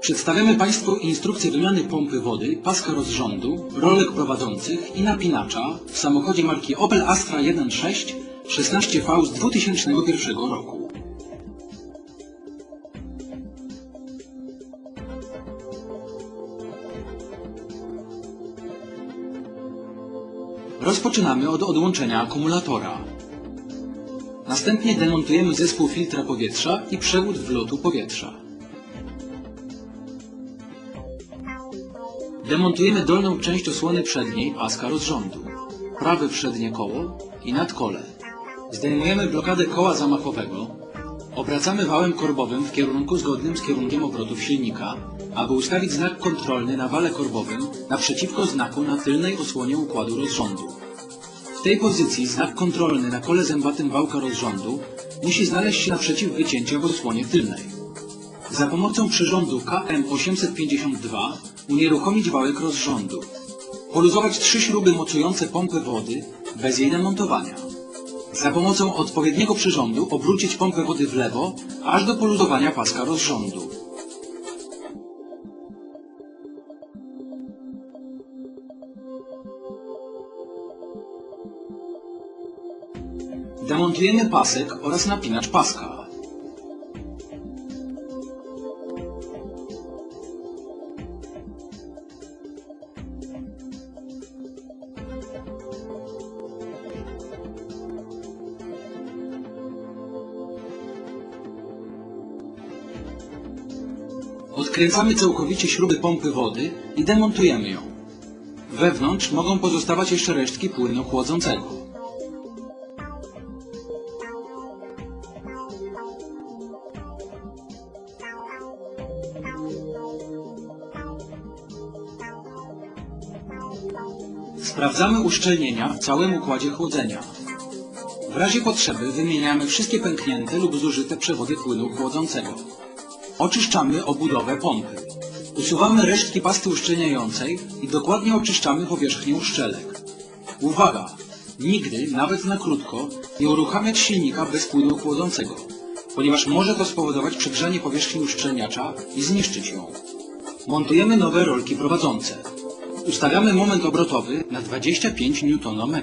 Przedstawiamy Państwu instrukcję wymiany pompy wody, paska rozrządu, rolek prowadzących i napinacza w samochodzie marki Opel Astra 1.6 16V z 2001 roku. Rozpoczynamy od odłączenia akumulatora. Następnie demontujemy zespół filtra powietrza i przewód wlotu powietrza. Demontujemy dolną część osłony przedniej paska rozrządu, prawe przednie koło i nadkole. Zdejmujemy blokadę koła zamachowego, obracamy wałem korbowym w kierunku zgodnym z kierunkiem obrotów silnika, aby ustawić znak kontrolny na wale korbowym naprzeciwko znaku na tylnej osłonie układu rozrządu. W tej pozycji znak kontrolny na kole zębatym wałka rozrządu musi znaleźć się naprzeciw wycięcia w osłonie tylnej. Za pomocą przyrządu KM852 unieruchomić wałek rozrządu. Poluzować trzy śruby mocujące pompę wody bez jej demontowania. Za pomocą odpowiedniego przyrządu obrócić pompę wody w lewo, aż do poluzowania paska rozrządu. Demontujemy pasek oraz napinacz paska. Odkręcamy całkowicie śruby pompy wody i demontujemy ją. Wewnątrz mogą pozostawać jeszcze resztki płynu chłodzącego. Sprawdzamy uszczelnienia w całym układzie chłodzenia. W razie potrzeby wymieniamy wszystkie pęknięte lub zużyte przewody płynu chłodzącego. Oczyszczamy obudowę pompy. Usuwamy resztki pasty uszczelniającej i dokładnie oczyszczamy powierzchnię uszczelek. Uwaga! Nigdy, nawet na krótko, nie uruchamiać silnika bez płynu chłodzącego, ponieważ może to spowodować przegrzanie powierzchni uszczelniacza i zniszczyć ją. Montujemy nowe rolki prowadzące. Ustawiamy moment obrotowy na 25 Nm.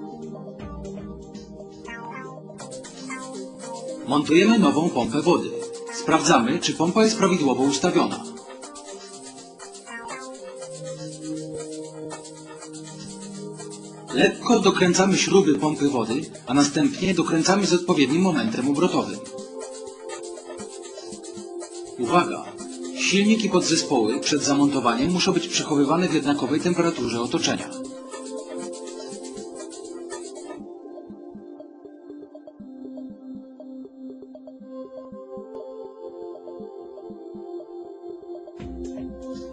Montujemy nową pompę wody. Sprawdzamy, czy pompa jest prawidłowo ustawiona. Lekko dokręcamy śruby pompy wody, a następnie dokręcamy z odpowiednim momentem obrotowym. Uwaga! Silnik i podzespoły przed zamontowaniem muszą być przechowywane w jednakowej temperaturze otoczenia.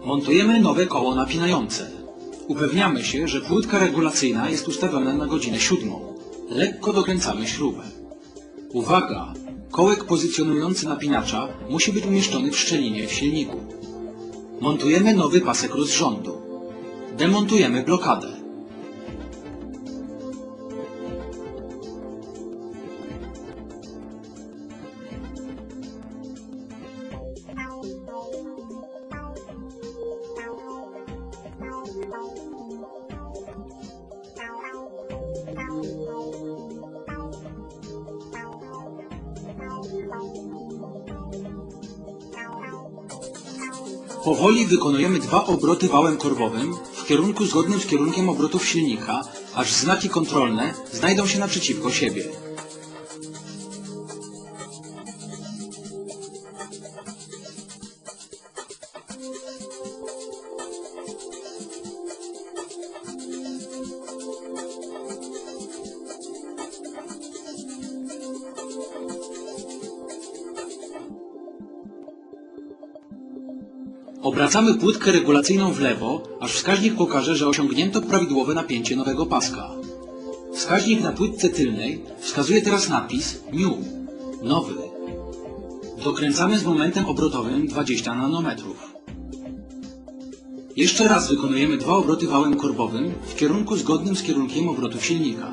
Montujemy nowe koło napinające. Upewniamy się, że płytka regulacyjna jest ustawiona na godzinę siódmą. Lekko dokręcamy śrubę. Uwaga! Kołek pozycjonujący napinacza musi być umieszczony w szczelinie w silniku. Montujemy nowy pasek rozrządu. Demontujemy blokadę. Powoli wykonujemy dwa obroty wałem korbowym w kierunku zgodnym z kierunkiem obrotów silnika, aż znaki kontrolne znajdą się naprzeciwko siebie. Obracamy płytkę regulacyjną w lewo, aż wskaźnik pokaże, że osiągnięto prawidłowe napięcie nowego paska. Wskaźnik na płytce tylnej wskazuje teraz napis New, nowy. Dokręcamy z momentem obrotowym 20 nanometrów. Jeszcze raz wykonujemy dwa obroty wałem korbowym w kierunku zgodnym z kierunkiem obrotów silnika.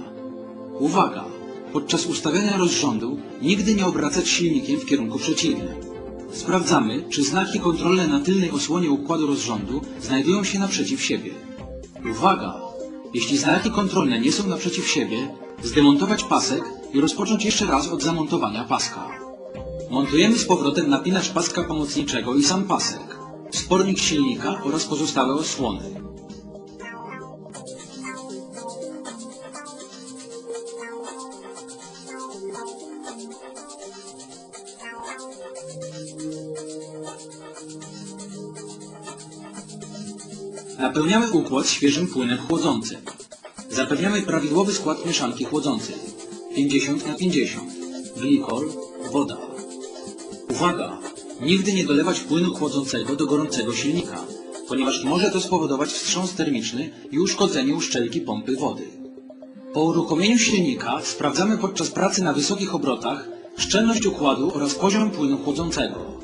Uwaga! Podczas ustawiania rozrządu nigdy nie obracać silnikiem w kierunku przeciwnym. Sprawdzamy, czy znaki kontrolne na tylnej osłonie układu rozrządu znajdują się naprzeciw siebie. Uwaga! Jeśli znaki kontrolne nie są naprzeciw siebie, zdemontować pasek i rozpocząć jeszcze raz od zamontowania paska. Montujemy z powrotem napinacz paska pomocniczego i sam pasek, spornik silnika oraz pozostałe osłony. Napełniamy układ świeżym płynem chłodzącym. Zapewniamy prawidłowy skład mieszanki chłodzącej 50 na 50 glikol, woda. Uwaga! Nigdy nie dolewać płynu chłodzącego do gorącego silnika, ponieważ może to spowodować wstrząs termiczny i uszkodzenie uszczelki pompy wody. Po uruchomieniu silnika sprawdzamy podczas pracy na wysokich obrotach szczelność układu oraz poziom płynu chłodzącego.